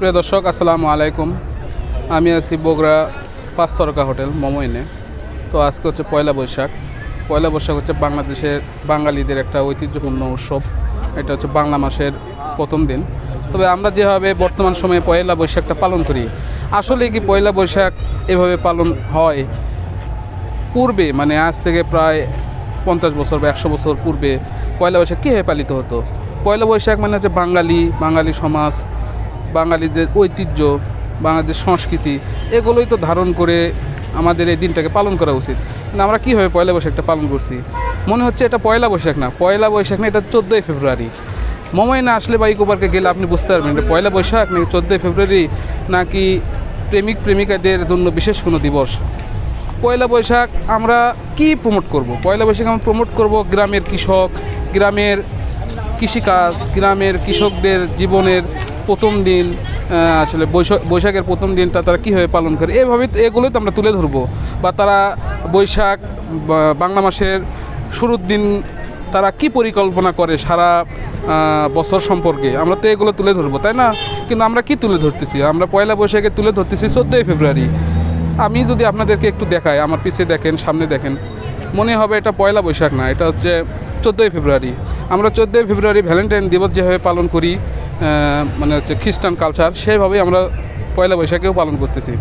প্রিয় দর্শক, আসসালামু আলাইকুম। আমি আছি বগুড়া পাঁচ তরকা হোটেল, মোমোইনে। তো আজকে হচ্ছে পয়লা বৈশাখ। পয়লা বৈশাখ হচ্ছে বাংলাদেশের, বাঙালিদের একটা ঐতিহ্যপূর্ণ উৎসব। এটা হচ্ছে বাংলা মাসের প্রথম দিন। তবে আমরা যেভাবে বর্তমান সময়ে পয়লা বৈশাখটা পালন করি, আসলে কি পয়লা বৈশাখ এভাবে পালন হয় পূর্বে? মানে আজ থেকে প্রায় পঞ্চাশ বছর বা একশো বছর পূর্বে পয়লা বৈশাখ কীভাবে পালিত হতো? পয়লা বৈশাখ মানে হচ্ছে বাঙালি বাঙালি সমাজ বাঙালিদের ঐতিহ্য, বাঙালিদের সংস্কৃতি, এগুলোই তো ধারণ করে আমাদের এই দিনটাকে পালন করা উচিত। কিন্তু আমরা কীভাবে পয়লা বৈশাখটা পালন করছি? মনে হচ্ছে এটা পয়লা বৈশাখ না, পয়লা বৈশাখ না, এটা চোদ্দোই ফেব্রুয়ারি। মোমাই না আসলে বা ইকো পার্কে গেলে আপনি বুঝতে পারবেন এটা পয়লা বৈশাখ নাকি চোদ্দোই ফেব্রুয়ারি, নাকি প্রেমিক প্রেমিকাদের জন্য বিশেষ কোনো দিবস? পয়লা বৈশাখ আমরা কি প্রমোট করব? পয়লা বৈশাখ আমরা প্রমোট করব গ্রামের কৃষক, গ্রামের কৃষিকাজ, গ্রামের কৃষকদের জীবনের প্রথম দিন আসলে বৈশাখ বৈশাখের প্রথম দিনটা তারা কীভাবে পালন করে, এভাবে এগুলোই তো আমরা তুলে ধরবো। বা তারা বৈশাখ বাংলা মাসের শুরুর দিন তারা কি পরিকল্পনা করে সারা বছর সম্পর্কে? আমরা তো এগুলো তুলে ধরবো, তাই না? কিন্তু আমরা কি তুলে ধরতেছি? আমরা পয়লা বৈশাখে তুলে ধরতেছি চোদ্দোই ফেব্রুয়ারি। আমি যদি আপনাদেরকে একটু দেখাই, আমার পিছে দেখেন, সামনে দেখেন, মনে হবে এটা পয়লা বৈশাখ না, এটা হচ্ছে চোদ্দোই ফেব্রুয়ারি। আমরা চোদ্দোই ফেব্রুয়ারি ভ্যালেন্টাইন দিবস যেভাবে পালন করি মানে হচ্ছে খ্রিস্টান কালচার সেইভাবেই আমরা পয়লা বৈশাখেও পালন করতেছি।